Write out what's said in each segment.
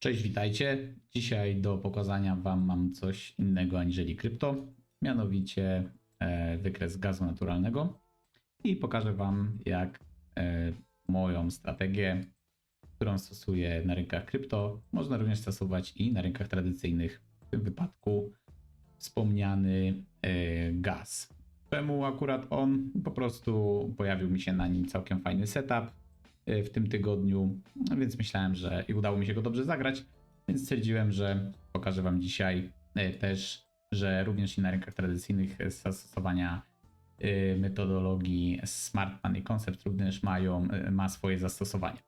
Cześć, witajcie. Dzisiaj do pokazania Wam mam coś innego aniżeli krypto, mianowicie e, wykres gazu naturalnego i pokażę Wam, jak e, moją strategię, którą stosuję na rynkach krypto, można również stosować i na rynkach tradycyjnych, w tym wypadku wspomniany e, gaz. Czemu akurat on? Po prostu pojawił mi się na nim całkiem fajny setup w tym tygodniu, no więc myślałem, że i udało mi się go dobrze zagrać, więc stwierdziłem, że pokażę Wam dzisiaj e, też, że również i na rynkach tradycyjnych zastosowania e, metodologii Smart Money Concept również mają, ma swoje zastosowanie.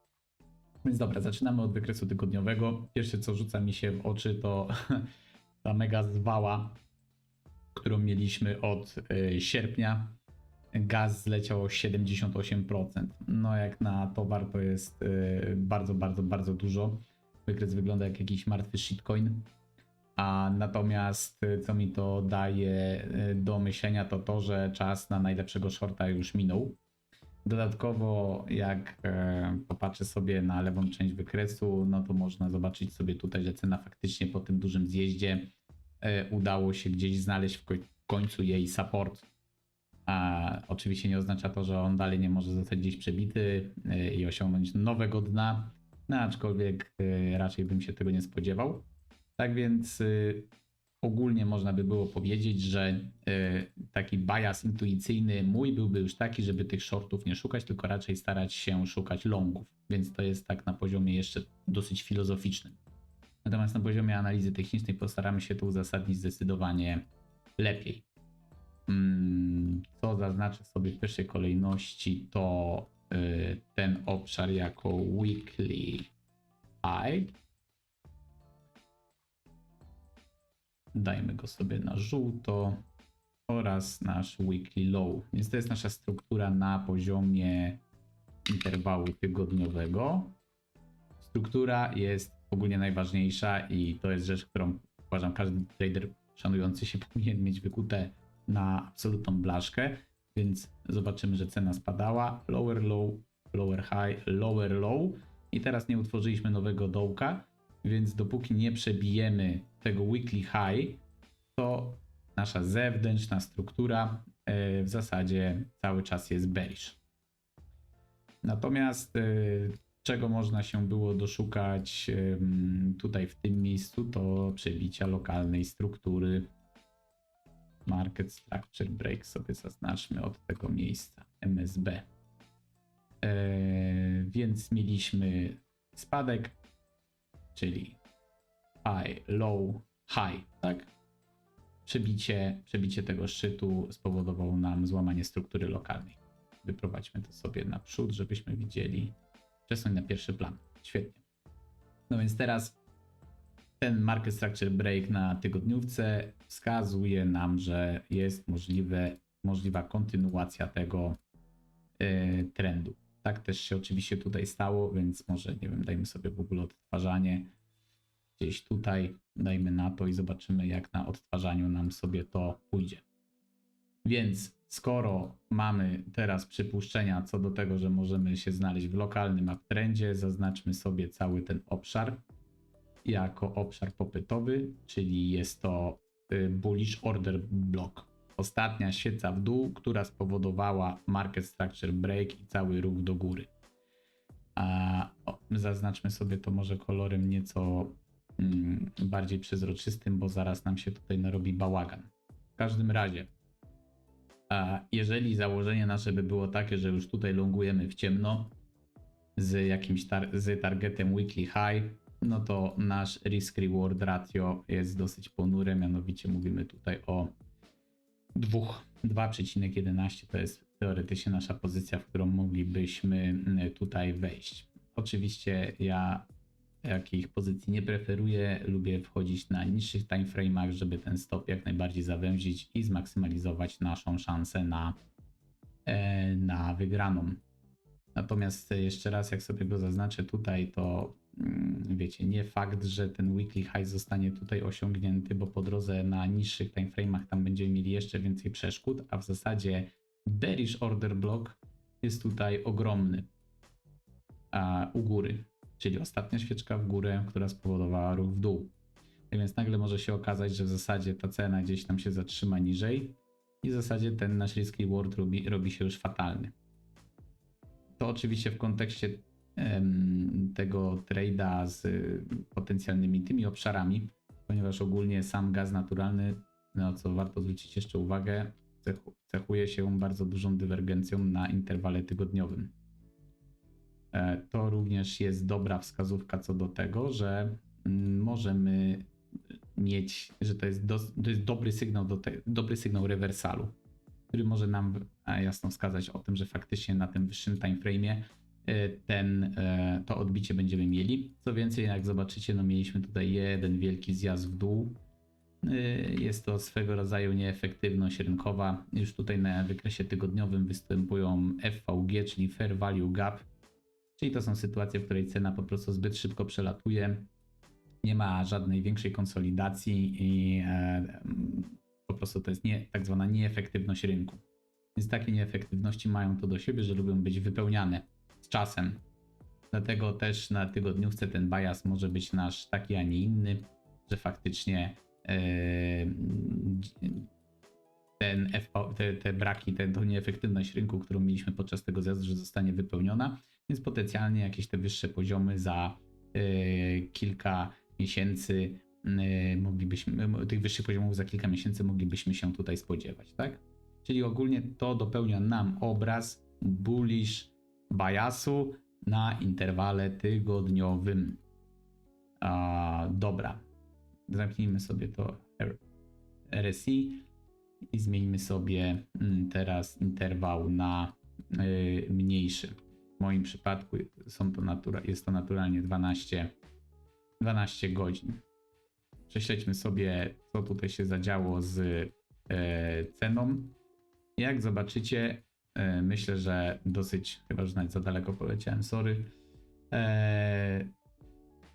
Więc dobra, zaczynamy od wykresu tygodniowego. Pierwsze co rzuca mi się w oczy to ta mega zwała, którą mieliśmy od sierpnia. Gaz zleciał o 78%. No jak na towar to jest e, bardzo, bardzo, bardzo dużo. Wykres wygląda jak jakiś martwy shitcoin. A natomiast e, co mi to daje e, do myślenia to to, że czas na najlepszego shorta już minął. Dodatkowo, jak e, popatrzę sobie na lewą część wykresu, no to można zobaczyć sobie tutaj, że cena faktycznie po tym dużym zjeździe e, udało się gdzieś znaleźć w końcu jej support. A oczywiście nie oznacza to, że on dalej nie może zostać gdzieś przebity e, i osiągnąć nowego dna, no aczkolwiek e, raczej bym się tego nie spodziewał. Tak więc y, ogólnie można by było powiedzieć, że taki bias intuicyjny mój byłby już taki, żeby tych shortów nie szukać, tylko raczej starać się szukać longów. Więc to jest tak na poziomie jeszcze dosyć filozoficznym. Natomiast na poziomie analizy technicznej postaramy się to uzasadnić zdecydowanie lepiej. Mm, Co zaznaczę sobie w pierwszej kolejności, to y, ten obszar jako weekly high. Dajmy go sobie na żółto oraz nasz weekly low. Więc to jest nasza struktura na poziomie interwału tygodniowego. Struktura jest ogólnie najważniejsza i to jest rzecz, którą uważam każdy trader szanujący się powinien mieć wykute na absolutną blaszkę. Więc zobaczymy, że cena spadała. Lower low, lower high, lower low. I teraz nie utworzyliśmy nowego dołka, więc dopóki nie przebijemy tego weekly high, to nasza zewnętrzna struktura e, w zasadzie cały czas jest bearish. Natomiast e, czego można się było doszukać tutaj w tym miejscu, to przebicia lokalnej struktury. Market Structure Break sobie zaznaczmy od tego miejsca MSB. E, więc mieliśmy spadek, czyli high, low, high, tak? Przebicie, przebicie tego szczytu spowodowało nam złamanie struktury lokalnej. Wyprowadźmy to sobie naprzód, żebyśmy widzieli. Przesuń na pierwszy plan. Świetnie. No więc teraz ten market structure break na tygodniówce wskazuje nam, że jest możliwe, możliwa kontynuacja tego e, trendu. Tak też się oczywiście tutaj stało, więc może nie wiem, dajmy sobie w ogóle odtwarzanie gdzieś tutaj, dajmy na to i zobaczymy jak na odtwarzaniu nam sobie to pójdzie. Więc skoro mamy teraz przypuszczenia co do tego, że możemy się znaleźć w lokalnym uptrendzie, zaznaczmy sobie cały ten obszar jako obszar popytowy, czyli jest to y, bullish order block. Ostatnia świeca w dół, która spowodowała market structure break i cały ruch do góry. A, zaznaczmy sobie to może kolorem nieco mm, bardziej przezroczystym, bo zaraz nam się tutaj narobi bałagan. W każdym razie, a jeżeli założenie nasze by było takie, że już tutaj longujemy w ciemno z jakimś tar- z targetem weekly high, no to nasz risk reward ratio jest dosyć ponury, mianowicie mówimy tutaj o 2,11 to jest teoretycznie nasza pozycja, w którą moglibyśmy mm, tutaj wejść. Oczywiście ja jakich pozycji nie preferuję, lubię wchodzić na niższych timeframe'ach, żeby ten stop jak najbardziej zawęzić i zmaksymalizować naszą szansę na, e, na wygraną. Natomiast jeszcze raz, jak sobie go zaznaczę tutaj, to wiecie, nie fakt, że ten weekly high zostanie tutaj osiągnięty, bo po drodze na niższych timeframe'ach tam będziemy mieli jeszcze więcej przeszkód, a w zasadzie bearish order block jest tutaj ogromny a, u góry. czyli ostatnia świeczka w górę, która spowodowała ruch w dół. Tak więc nagle może się okazać, że w zasadzie ta cena gdzieś tam się zatrzyma niżej i w zasadzie ten nasz risk reward robi, robi się już fatalny. To oczywiście w kontekście tego trade'a z potencjalnymi tymi obszarami, ponieważ ogólnie sam gaz naturalny, na co warto zwrócić jeszcze uwagę, cechu- cechuje się bardzo dużą dywergencją na interwale tygodniowym. E, To również jest dobra wskazówka co do tego, że mm, możemy mieć, że to jest, dos, to jest dobry sygnał, do te, dobry sygnał rewersalu, który może nam jasno wskazać o tym, że faktycznie na tym wyższym timeframe'ie ten, e, to odbicie będziemy mieli. Co więcej, jak zobaczycie, no mieliśmy tutaj jeden wielki zjazd w dół. E, Jest to swego rodzaju nieefektywność rynkowa. Już tutaj na wykresie tygodniowym występują FVG, czyli Fair Value Gap, czyli to są sytuacje, w której cena po prostu zbyt szybko przelatuje nie ma żadnej większej konsolidacji i e, po prostu to jest nie, tak zwana nieefektywność rynku. Więc takie nieefektywności mają to do siebie, że lubią być wypełniane z czasem. Dlatego też na tygodniówce ten bias może być nasz taki, a nie inny, że faktycznie e, ten FV, te, te braki, te, tą nieefektywność rynku, którą mieliśmy podczas tego zjazdu, że zostanie wypełniona, więc potencjalnie jakieś te wyższe poziomy za e, kilka miesięcy e, moglibyśmy, tych wyższych poziomów za kilka miesięcy moglibyśmy się tutaj spodziewać, tak? Czyli ogólnie to dopełnia nam obraz bullish biasu na interwale tygodniowym. A, dobra, zamknijmy sobie to RSI i zmieńmy sobie mm, teraz interwał na y, mniejszy. W moim przypadku są to natura, jest to naturalnie 12, 12 godzin. Prześledźmy sobie, co tutaj się zadziało z e, ceną. Jak zobaczycie, myślę, że dosyć, chyba że nawet za daleko poleciałem, sorry. E,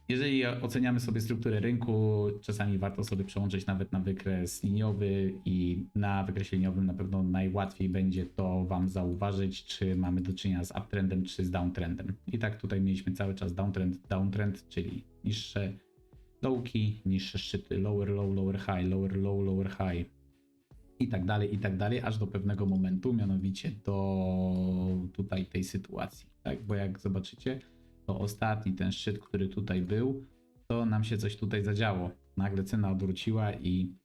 jeżeli oceniamy sobie strukturę rynku, czasami warto sobie przełączyć nawet na wykres liniowy i na wykresie liniowym na pewno najłatwiej będzie to Wam zauważyć, czy mamy do czynienia z uptrendem, czy z downtrendem. I tak tutaj mieliśmy cały czas downtrend, downtrend, czyli niższe dołki, niższe szczyty, lower low, lower high, lower low, lower high i tak dalej, i tak dalej, aż do pewnego momentu, mianowicie do tutaj tej sytuacji, tak? Bo jak zobaczycie, to ostatni ten szczyt, który tutaj był, to nam się coś tutaj zadziało. Nagle cena odwróciła i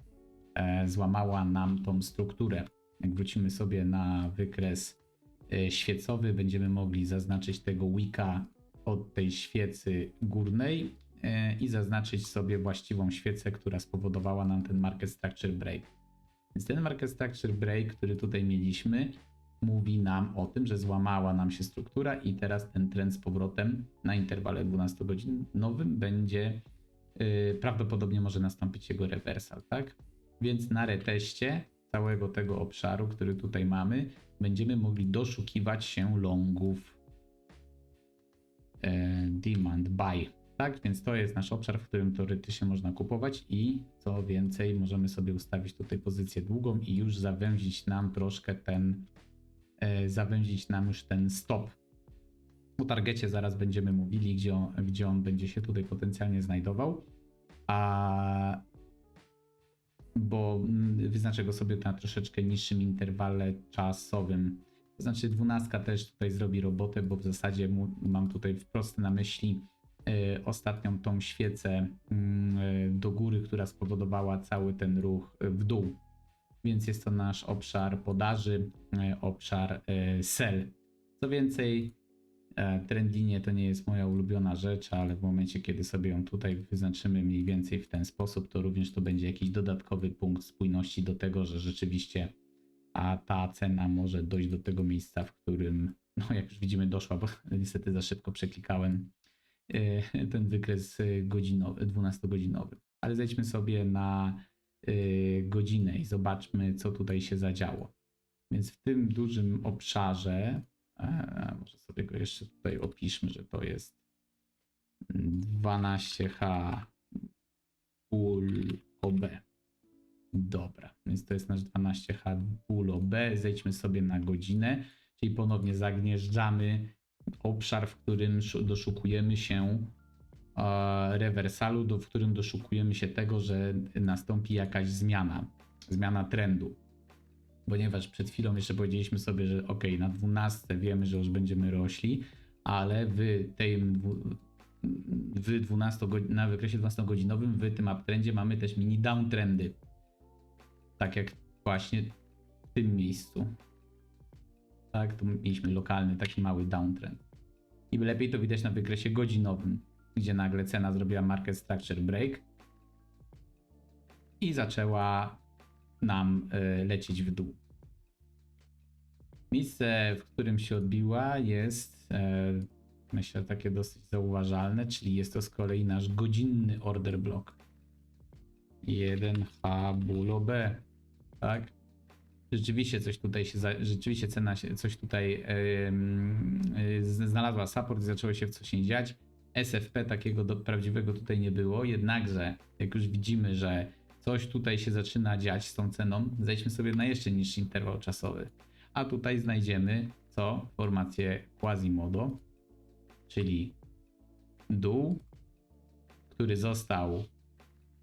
e, złamała nam tą strukturę. Jak wrócimy sobie na wykres e, świecowy, będziemy mogli zaznaczyć tego wicka od tej świecy górnej e, i zaznaczyć sobie właściwą świecę, która spowodowała nam ten market structure break. Więc ten market structure break, który tutaj mieliśmy, mówi nam o tym, że złamała nam się struktura i teraz ten trend z powrotem na interwale 12-godzinowym będzie yy, prawdopodobnie może nastąpić jego rewersal, tak? Więc na reteście całego tego obszaru, który tutaj mamy, będziemy mogli doszukiwać się longów e, demand buy. Tak, więc to jest nasz obszar, w którym teoretycznie można kupować i co więcej, możemy sobie ustawić tutaj pozycję długą i już zawęzić nam troszkę ten, e, zawęzić nam już ten stop. O targecie zaraz będziemy mówili, gdzie on, gdzie on będzie się tutaj potencjalnie znajdował. A bo mm, wyznaczę go sobie na troszeczkę niższym interwale czasowym. To znaczy, dwunastka też tutaj zrobi robotę, bo w zasadzie mam tutaj wprost na myśli ostatnią tą świecę y, do góry, która spowodowała cały ten ruch y, w dół. Więc jest to nasz obszar podaży, y, obszar y, sell. Co więcej, e, trendlinie to nie jest moja ulubiona rzecz, ale w momencie, kiedy sobie ją tutaj wyznaczymy mniej więcej w ten sposób, to również to będzie jakiś dodatkowy punkt spójności do tego, że rzeczywiście a ta cena może dojść do tego miejsca, w którym, no jak już widzimy, doszła, bo niestety za szybko przeklikałem ten wykres e, godzinowy, 12-godzinowy. Ale zejdźmy sobie na e, godzinę i zobaczmy, co tutaj się zadziało. Więc w tym dużym obszarze, e, może sobie go jeszcze tutaj opiszmy, że to jest 12H full OB. Dobra, więc to jest nasz 12H full OB. Zejdźmy sobie na godzinę, czyli ponownie zagnieżdżamy obszar, w którym szu- doszukujemy się rewersalu, w którym doszukujemy się tego, że nastąpi jakaś zmiana, zmiana trendu. Ponieważ przed chwilą jeszcze powiedzieliśmy sobie, że ok, na 12 wiemy, że już będziemy rośli, ale w tym w 12 godz- na wykresie 12-godzinowym w tym uptrendzie mamy też mini downtrendy. Tak jak właśnie w tym miejscu. Tak, tu mieliśmy lokalny, taki mały downtrend. I lepiej to widać na wykresie godzinowym, gdzie nagle cena zrobiła market structure break i zaczęła nam y, lecieć w dół. Miejsce, w którym się odbiła, jest e, myślę takie dosyć zauważalne, czyli jest to z kolei nasz godzinny order block. 1H bulo B. Tak? Rzeczywiście coś tutaj się, rzeczywiście cena się, coś tutaj em, y, znalazła support i zaczęło się w coś nie dziać. SFP takiego do, prawdziwego tutaj nie było, jednakże jak już widzimy, że coś tutaj się zaczyna dziać z tą ceną, zejdźmy sobie na jeszcze niższy interwał czasowy. A tutaj znajdziemy co? Formację Quasimodo, czyli dół, który został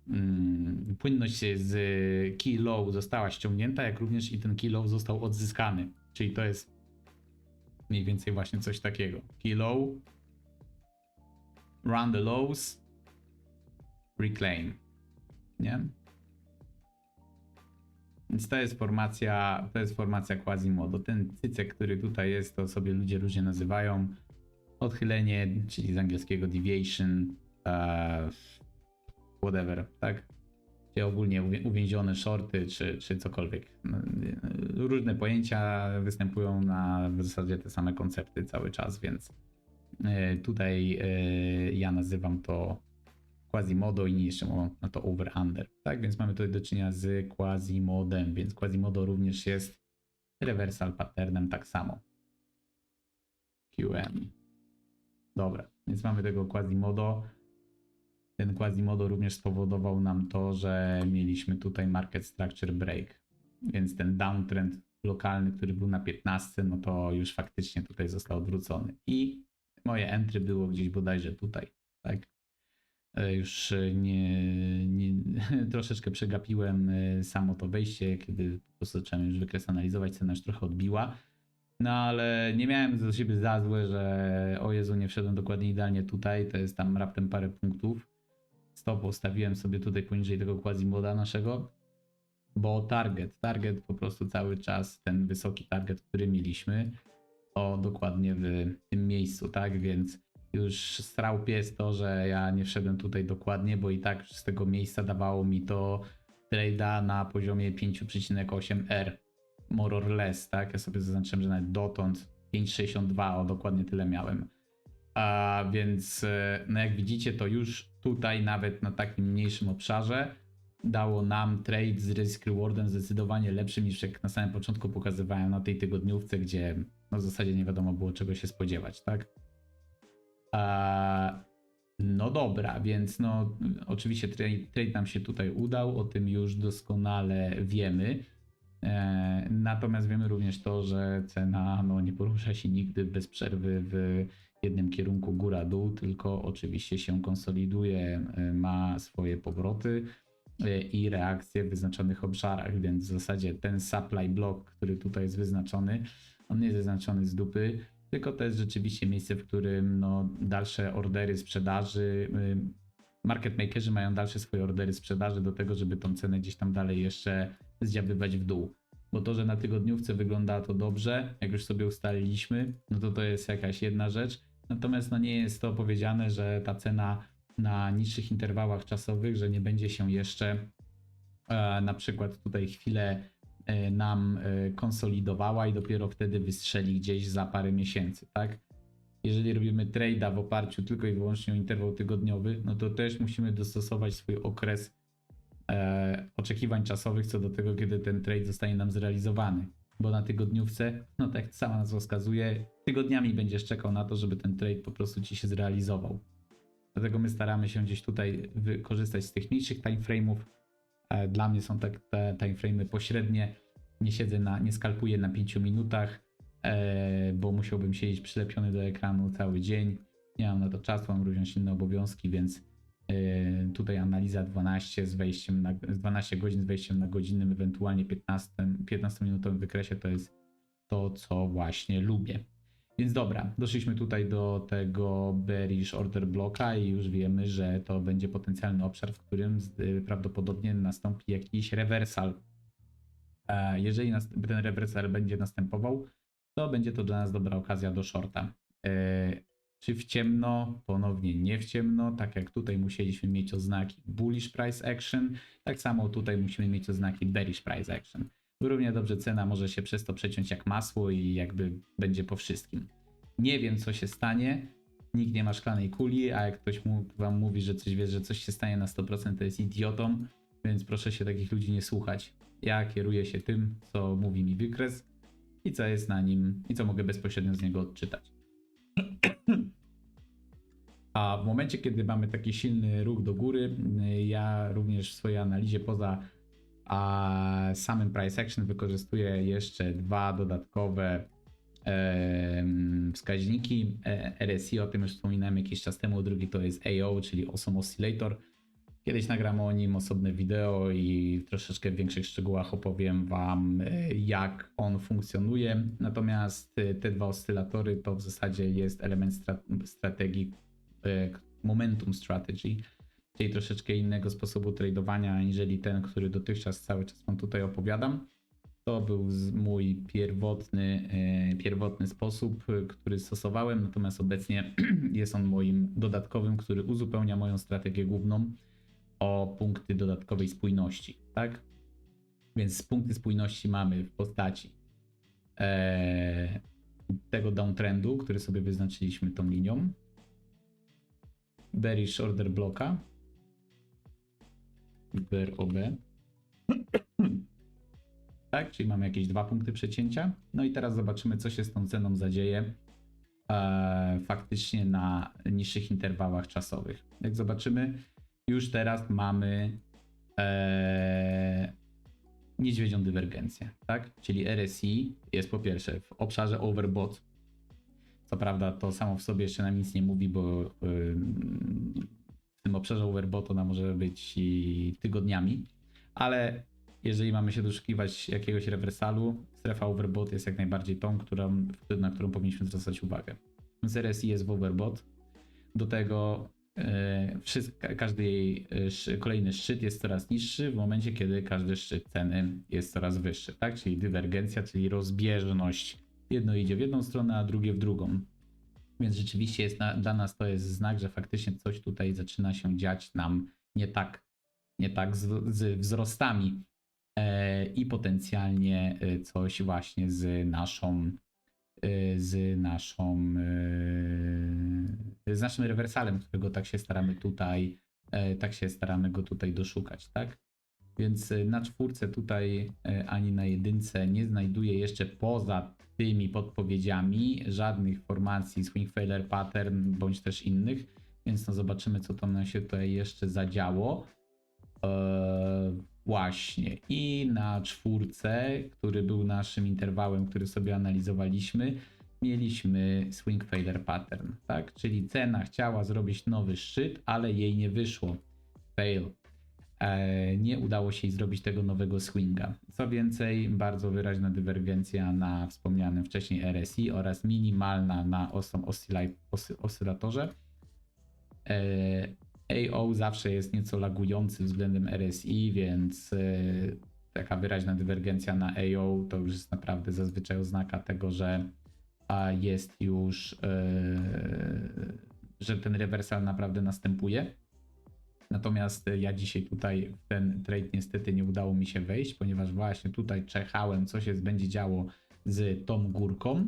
mm, płynność z key low została ściągnięta, jak również i ten key low został odzyskany. Czyli to jest mniej więcej właśnie coś takiego. Key low, run the lows, reclaim. Nie? Więc to jest formacja, to jest formacja Quasimodo. Ten cycek, który tutaj jest, to sobie ludzie różnie nazywają. Odchylenie, czyli z angielskiego deviation, e, whatever, tak? Gdzie ogólnie uwię- uwięzione shorty, czy, czy cokolwiek. No, y, Różne pojęcia występują na w zasadzie te same koncepty cały czas, więc y, tutaj y, ja nazywam to Quasimodo i jeszcze mówią na to over-under. Tak, więc mamy tutaj do czynienia z Quasimodem, więc Quasimodo również jest reversal patternem tak samo. QM. Dobra, więc mamy tego Quasimodo. Ten Quasimodo również spowodował nam to, że mieliśmy tutaj market structure break. Więc ten downtrend lokalny, który był na 15, no to już faktycznie tutaj został odwrócony. I moje entry było gdzieś bodajże tutaj, tak? E, Już e, nie, nie troszeczkę przegapiłem e, samo to wejście, kiedy po prostu zacząłem już wykres analizować, cena już trochę odbiła. No ale nie miałem do siebie za złe, że o Jezu, nie wszedłem dokładnie idealnie tutaj, to jest tam raptem parę punktów. Stop ustawiłem sobie tutaj poniżej tego quasi-moda naszego, bo target, target po prostu cały czas, ten wysoki target, który mieliśmy, to dokładnie w tym miejscu, tak, więc już strał pies to, że ja nie wszedłem tutaj dokładnie, bo i tak z tego miejsca dawało mi to trade'a na poziomie 5,8R, more or less, tak, ja sobie zaznaczyłem, że nawet dotąd 5,62, o dokładnie tyle miałem. A więc, e, no jak widzicie, to już tutaj, nawet na takim mniejszym obszarze, dało nam trade z risk rewardem zdecydowanie lepszym niż jak na samym początku pokazywałem na tej tygodniówce, gdzie no w zasadzie nie wiadomo było czego się spodziewać, tak? No dobra, więc no oczywiście trade, trade nam się tutaj udał, o tym już doskonale wiemy. E, natomiast wiemy również to, że cena no, nie porusza się nigdy bez przerwy w jednym kierunku góra-dół, tylko oczywiście się konsoliduje, e, ma swoje powroty e, i reakcje w wyznaczonych obszarach, więc w zasadzie ten supply block, który tutaj jest wyznaczony, on nie jest wyznaczony z dupy, tylko to jest rzeczywiście miejsce, w którym no, dalsze ordery sprzedaży, y, market makerzy mają dalsze swoje ordery sprzedaży do tego, żeby tą cenę gdzieś tam dalej jeszcze zdziabywać w dół. Bo to, że na tygodniówce wygląda to dobrze, jak już sobie ustaliliśmy, no to to jest jakaś jedna rzecz. Natomiast no nie jest to powiedziane, że ta cena na niższych interwałach czasowych, że nie będzie się jeszcze e, na przykład tutaj chwilę e, nam e, konsolidowała i dopiero wtedy wystrzeli gdzieś za parę miesięcy, tak? Jeżeli robimy trade'a w oparciu tylko i wyłącznie o interwał tygodniowy, no to też musimy dostosować swój okres e, oczekiwań czasowych co do tego, kiedy ten trade zostanie nam zrealizowany. Bo na tygodniówce, no tak sama nazwa wskazuje, tygodniami będziesz czekał na to, żeby ten trade po prostu ci się zrealizował. Dlatego my staramy się gdzieś tutaj wykorzystać z technicznych timeframe'ów. E, Dla mnie są tak te timeframe'y pośrednie. Nie siedzę na, nie skalpuję na 5 minutach. e, bo musiałbym siedzieć przylepiony do ekranu cały dzień. Nie mam na to czasu, mam również inne obowiązki, więc tutaj analiza 12 z wejściem na, z 12 godzin z wejściem na godzinnym, ewentualnie 15, 15 minutowym wykresie to jest to, co właśnie lubię. Więc dobra, doszliśmy tutaj do tego bearish order bloka i już wiemy, że to będzie potencjalny obszar, w którym y, prawdopodobnie nastąpi jakiś reversal. E, Jeżeli ten reversal będzie następował, to będzie to dla nas dobra okazja do shorta. Czy w ciemno? Ponownie nie w ciemno. Tak jak tutaj musieliśmy mieć oznaki bullish price action, tak samo tutaj musimy mieć oznaki bearish price action. Równie dobrze cena może się przez to przeciąć jak masło i jakby będzie po wszystkim. Nie wiem, co się stanie. Nikt nie ma szklanej kuli, a jak ktoś mu, wam mówi, że coś wie, że coś się stanie na 100%, to jest idiotą, więc proszę się takich ludzi nie słuchać. Ja kieruję się tym, co mówi mi wykres i co jest na nim, i co mogę bezpośrednio z niego odczytać. A w momencie, kiedy mamy taki silny ruch do góry, y, ja również w swojej analizie poza a samym price action wykorzystuję jeszcze dwa dodatkowe em, wskaźniki e, RSI, o tym już wspominałem jakiś czas temu, drugi to jest AO, czyli Awesome Oscillator. Kiedyś nagram o nim osobne wideo i w troszeczkę większych szczegółach opowiem Wam, e, jak on funkcjonuje. Natomiast e, te dwa oscylatory to w zasadzie jest element stra- strategii, momentum strategy, czyli troszeczkę innego sposobu tradowania, aniżeli ten, który dotychczas cały czas Wam tutaj opowiadam. To był mój pierwotny, e, pierwotny sposób, e, który stosowałem, natomiast obecnie jest on moim dodatkowym, który uzupełnia moją strategię główną o punkty dodatkowej spójności, tak? Więc punkty spójności mamy w postaci e, tego downtrendu, który sobie wyznaczyliśmy tą linią, bearish order bloka, BROB, tak? Czyli mamy jakieś dwa punkty przecięcia. No i teraz zobaczymy, co się z tą ceną zadzieje e, faktycznie na niższych interwałach czasowych. Jak zobaczymy, już teraz mamy e, niedźwiedzią dywergencję, tak? Czyli RSI jest po pierwsze w obszarze overbought. Co prawda to samo w sobie jeszcze nam nic nie mówi, bo w tym obszarze overbought ona może być tygodniami, ale jeżeli mamy się doszukiwać jakiegoś rewersalu, strefa overbought jest jak najbardziej tą, którą, na którą powinniśmy zwracać uwagę. Więc RSI jest w overbought. Do tego wszystko, każdy jej szy- kolejny szczyt jest coraz niższy w momencie, kiedy każdy szczyt ceny jest coraz wyższy, tak? Czyli dywergencja, czyli rozbieżność. Jedno idzie w jedną stronę, a drugie w drugą. Więc rzeczywiście jest na, dla nas to jest znak, że faktycznie coś tutaj zaczyna się dziać nam nie tak, nie tak z, z wzrostami e, i potencjalnie e, coś właśnie z naszą e, z naszą e, z naszym rewersalem, którego tak się staramy tutaj tak się staramy go tutaj doszukać, tak? Więc e, na czwórce tutaj e, ani na jedynce nie znajduję jeszcze poza tymi podpowiedziami żadnych formacji swing failure pattern bądź też innych, więc no zobaczymy co tam się tutaj jeszcze zadziało. Eee, właśnie i na czwórce, który był naszym interwałem, który sobie analizowaliśmy, mieliśmy swing failure pattern, tak? Czyli cena chciała zrobić nowy szczyt, ale jej nie wyszło. Fail. E, nie udało się jej zrobić tego nowego swinga. Co więcej, bardzo wyraźna dywergencja na wspomnianym wcześniej RSI oraz minimalna na oscy- oscylatorze. E, AO zawsze jest nieco lagujący względem RSI, więc e, taka wyraźna dywergencja na AO to już jest naprawdę zazwyczaj oznaka tego, że jest już, że ten rewersal naprawdę następuje. Natomiast ja dzisiaj tutaj w ten trade niestety nie udało mi się wejść, ponieważ właśnie tutaj czekałem, co się będzie działo z tą górką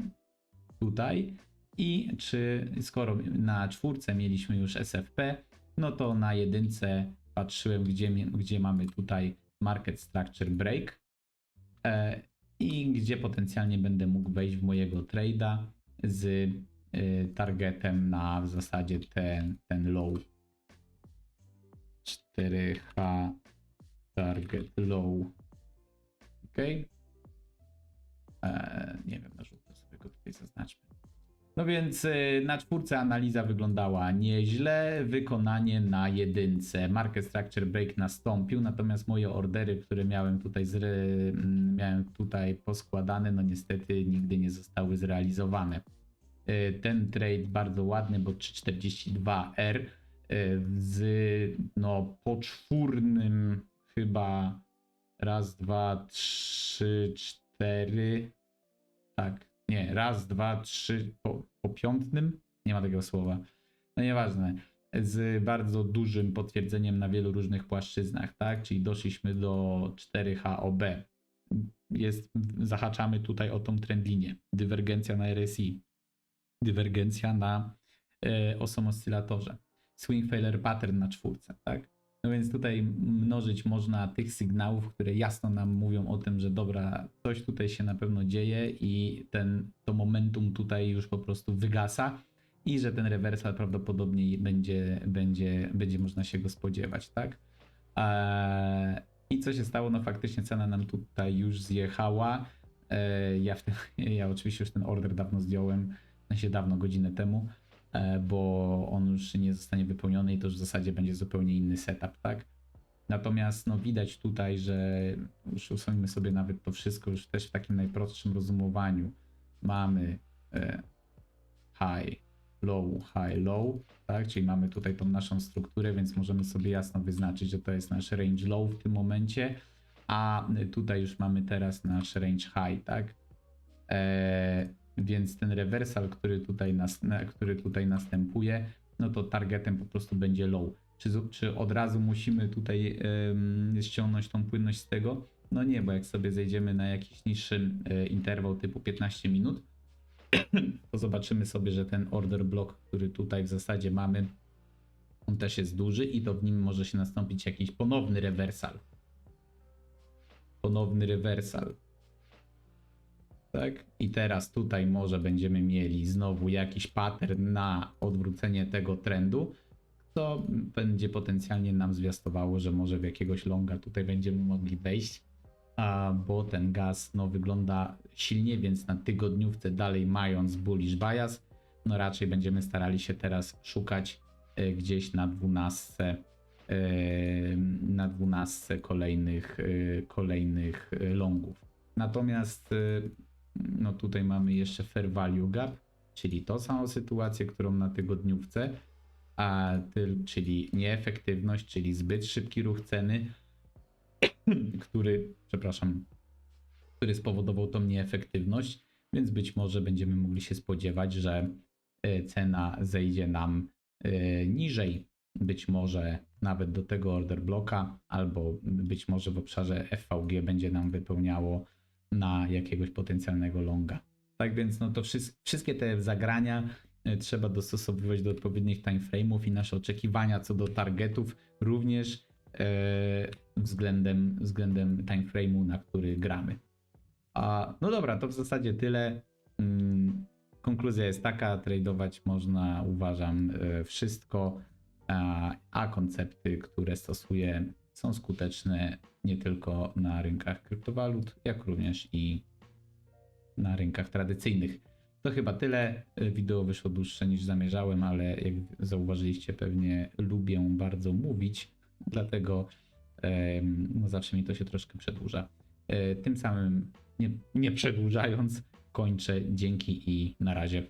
tutaj. I czy skoro na czwórce mieliśmy już SFP, no to na jedynce patrzyłem, gdzie, gdzie mamy tutaj market structure break e, i gdzie potencjalnie będę mógł wejść w mojego trade'a z e, targetem na w zasadzie ten, ten low 4H target low. Ok. Eee, nie wiem, na żółto sobie go tutaj zaznaczmy. No więc y, na czwórce analiza wyglądała nieźle, wykonanie na jedynce. Market Structure Break nastąpił, natomiast moje ordery, które miałem tutaj, zre, mm, miałem tutaj poskładane, no niestety nigdy nie zostały zrealizowane. Y, Ten trade bardzo ładny, bo 342R y, z no poczwórnym chyba raz, dwa, trzy, cztery. Tak, nie, raz, dwa, trzy, po, po piątnym? Nie ma takiego słowa. No nieważne. Z bardzo dużym potwierdzeniem na wielu różnych płaszczyznach, tak? Czyli doszliśmy do 4HOB. Jest, zahaczamy tutaj o tą trendlinię. Dywergencja na RSI. Dywergencja na e, osą oscylatorze. Swing failure pattern na czwórce, tak? No więc tutaj mnożyć można tych sygnałów, które jasno nam mówią o tym, że dobra, coś tutaj się na pewno dzieje i ten, to momentum tutaj już po prostu wygasa i że ten rewersal prawdopodobnie będzie, będzie, będzie można się go spodziewać, tak? Eee, I co się stało? No faktycznie cena nam tutaj już zjechała. Eee, ja, w tym, ja oczywiście już ten order dawno zdjąłem, w sensie dawno, godzinę temu bo on już nie zostanie wypełniony i to już w zasadzie będzie zupełnie inny setup, tak? Natomiast no widać tutaj, że już usuńmy sobie nawet to wszystko już też w takim najprostszym rozumowaniu. Mamy e, high, low, high, low, tak? Czyli mamy tutaj tą naszą strukturę, więc możemy sobie jasno wyznaczyć, że to jest nasz range low w tym momencie, a tutaj już mamy teraz nasz range high, tak? E, więc ten rewersal, który tutaj, nas, na- który tutaj następuje, no to targetem po prostu będzie low. Czy, czy od razu musimy tutaj em, ściągnąć tą płynność z tego? No nie, bo jak sobie zejdziemy na jakiś niższy e, interwał typu 15 minut, to zobaczymy sobie, że ten order block, który tutaj w zasadzie mamy, on też jest duży i to w nim może się nastąpić jakiś ponowny rewersal. Ponowny rewersal. Tak? I teraz tutaj może będziemy mieli znowu jakiś pattern na odwrócenie tego trendu, co będzie potencjalnie nam zwiastowało, że może w jakiegoś longa tutaj będziemy mogli wejść, a, bo ten gaz no, wygląda silnie, więc na tygodniówce dalej mając bullish bias, no raczej będziemy starali się teraz szukać e, gdzieś na 12 e, na 12 kolejnych, e, kolejnych longów. Natomiast no tutaj mamy jeszcze fair value gap, czyli tą samą sytuację, którą na tygodniówce, a czyli nieefektywność, czyli zbyt szybki ruch ceny, który, przepraszam, który spowodował tą nieefektywność, więc być może będziemy mogli się spodziewać, że e, cena zejdzie nam e, niżej, być może nawet do tego order bloka, albo być może w obszarze FVG będzie nam wypełniało na jakiegoś potencjalnego longa. Tak więc no to wszy- wszystkie te zagrania e, trzeba dostosowywać do odpowiednich timeframe'ów i nasze oczekiwania co do targetów również e, względem, względem timeframe'u, na który gramy. A, no dobra, to w zasadzie tyle. Mm, Konkluzja jest taka, tradować można, uważam, e, wszystko, a, a koncepty, które stosuję, są skuteczne nie tylko na rynkach kryptowalut, jak również i na rynkach tradycyjnych. To chyba tyle. Wideo wyszło dłuższe niż zamierzałem, ale jak zauważyliście, pewnie lubię bardzo mówić, dlatego no zawsze mi to się troszkę przedłuża. E, Tym samym, nie, nie przedłużając, kończę. Dzięki i na razie.